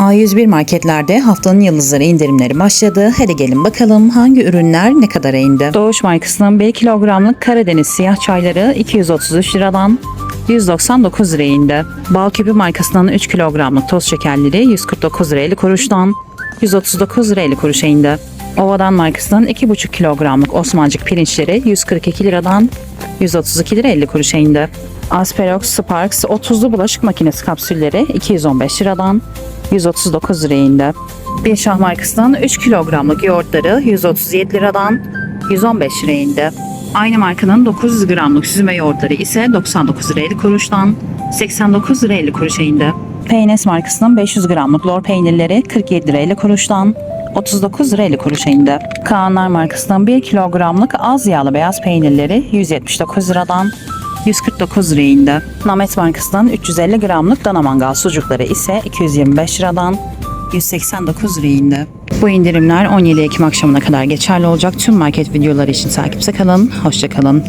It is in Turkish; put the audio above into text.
A101 marketlerde haftanın yıldızları indirimleri başladı. Hadi gelin bakalım hangi ürünler ne kadara indi? Doğuş markasının 1 kilogramlık Karadeniz siyah çayları 233 liradan 199 liraya indi. Bal küpü markasının 3 kilogramlık toz şekerleri 149 lira 50 kuruştan 139 lira 50 kuruşa indi. Ovadan markasının 2,5 kilogramlık Osmancık pirinçleri 142 liradan 132 lira 50 kuruşa indi. Asperox Sparks 30'lu bulaşık makinesi kapsülleri 215 liradan 139 liraya indi. Bir şah markasının 3 kilogramlık yoğurtları 137 liradan 115 liraya indi. Aynı markanın 900 gramlık süzme yoğurtları ise 99 lira 50 kuruştan 89 lira 50 kuruşa indi. Peynes markasının 500 gramlık lor peynirleri 47 lira 50 kuruştan 39 lira 50 kuruşa indi. Kaanlar markasının 1 kilogramlık az yağlı beyaz peynirleri 179 liradan 149 liraya indi. Namet markasının 350 gramlık dana mangal sucukları ise 225 liradan 189 liraya indi. Bu indirimler 17 Ekim akşamına kadar geçerli olacak. Tüm market videoları için takipte kalın. Hoşçakalın.